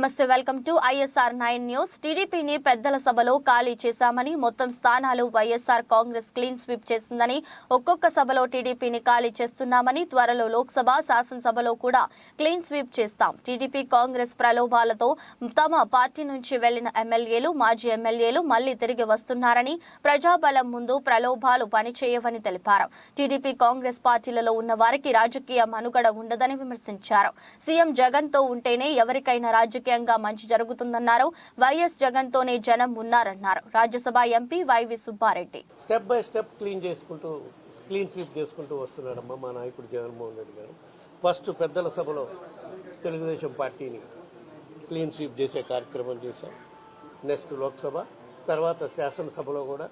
నమస్తే welcome to ISR nine news. టీడీపీని పెద్దల సభలో ఖాళీ చేశామని మొత్తం స్థానాలు వైఎస్ఆర్ కాంగ్రెస్ క్లీన్ స్వీప్ చేసిందని ఒక్కొక్క సభలో టీడీపీని ఖాళీ చేస్తున్నామని త్వరలో లోక్సభ శాసనసభలో కూడా క్లీన్ స్వీప్ చేస్తాం. టీడీపీ కాంగ్రెస్ ప్రలోభాలతో తమ పార్టీ నుంచి వెళ్ళిన ఎమ్మెల్యేలు మాజీ ఎమ్మెల్యేలు మళ్ళీ తిరిగి వస్తున్నారని ప్రజాబలం ముందు ప్రలోభాలు పనిచేయవని తెలిపారు. టీడీపీ కాంగ్రెస్ పార్టీలలో ఉన్న వారికి రాజకీయ మనుగడ ఉండదని విమర్శించారు. సీఎం జగన్తో ఉంటేనే ఎవరికైనా రాజకీయ రాజకీయంగా మంచి జరుగుతుందన్నారు. వైఎస్ జగన్ తోనే జనం ఉన్నారన్నారు. Rajya Sabha MP YV Subba Reddy. Step by step clean చేసుకుంటూ క్లీన్ స్వీప్ చేసుకుంటూ వస్తున్నాడమ్మా మా నాయకుడు జగన్మోహన్ రెడ్డి గారు. ఫస్ట్ పెద్దల సభలో తెలుగుదేశం పార్టీని క్లీన్ స్వీప్ చేసే కార్యక్రమం చేశాం. నెక్స్ట్ లోక్సభ తర్వాత శాసనసభలో కూడా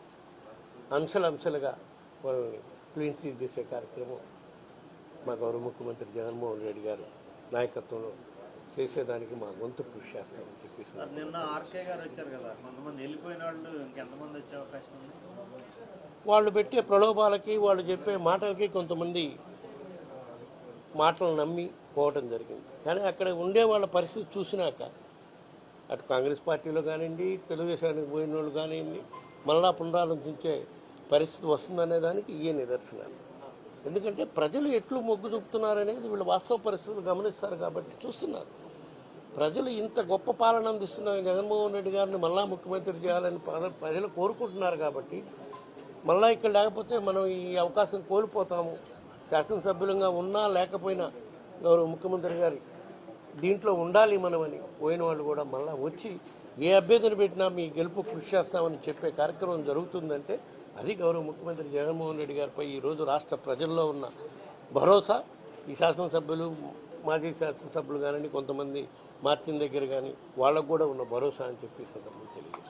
అంశాలుగా మనల్ని క్లీన్ స్వీప్ చేసే కార్యక్రమం మా గౌరవ ముఖ్యమంత్రి జగన్మోహన్ రెడ్డి గారు నాయకత్వంలో చేసేదానికి మా వంతు కృషి చేస్తామని చెప్పేసి నిన్న ఆర్కే గారు వచ్చారు కదా. కొంతమంది వెళ్ళిపోయిన వాళ్ళు ఇంకెంతమంది వచ్చే అవకాశం ఉంది? వాళ్ళు పెట్టే ప్రలోభాలకి వాళ్ళు చెప్పే మాటలకి కొంతమంది మాటలు నమ్మి పోవటం జరిగింది. కానీ అక్కడ ఉండే వాళ్ళ పరిస్థితి చూసినాక అటు కాంగ్రెస్ పార్టీలో కానివ్వండి తెలుగుదేశానికి పోయిన వాళ్ళు కానివ్వండి మళ్ళా పునరాలోచించే పరిస్థితి వస్తుందనే దానికి ఇవే నిదర్శనాలు. ఎందుకంటే ప్రజలు ఎట్లు మొగ్గు చూపుతున్నారనేది వీళ్ళు వాస్తవ పరిస్థితులు గమనిస్తారు కాబట్టి చూస్తున్నారు. ప్రజలు ఇంత గొప్ప పాలన అందిస్తున్న జగన్మోహన్ రెడ్డి గారిని మళ్ళా ముఖ్యమంత్రి చేయాలని ప్రజలు కోరుకుంటున్నారు కాబట్టి మళ్ళా ఇక్కడ లేకపోతే మనం ఈ అవకాశం కోల్పోతాము. శాసనసభ్యులంగా ఉన్నా లేకపోయినా గౌరవ ముఖ్యమంత్రి గారి దీంట్లో ఉండాలి మనమని పోయిన వాళ్ళు కూడా మళ్ళా వచ్చి ఏ అభ్యర్థిని పెట్టినా మీ గెలుపు కృషి చేస్తామని చెప్పే కార్యక్రమం జరుగుతుందంటే అది గౌరవ ముఖ్యమంత్రి జగన్మోహన్ రెడ్డి గారిపై ఈరోజు రాష్ట్ర ప్రజల్లో ఉన్న భరోసా. ఈ శాసనసభ్యులు మాజీ శాసనసభ్యులు కానీ కొంతమంది మార్చిన దగ్గర కానీ వాళ్ళకు కూడా ఉన్న భరోసా అని చెప్పి తెలియదు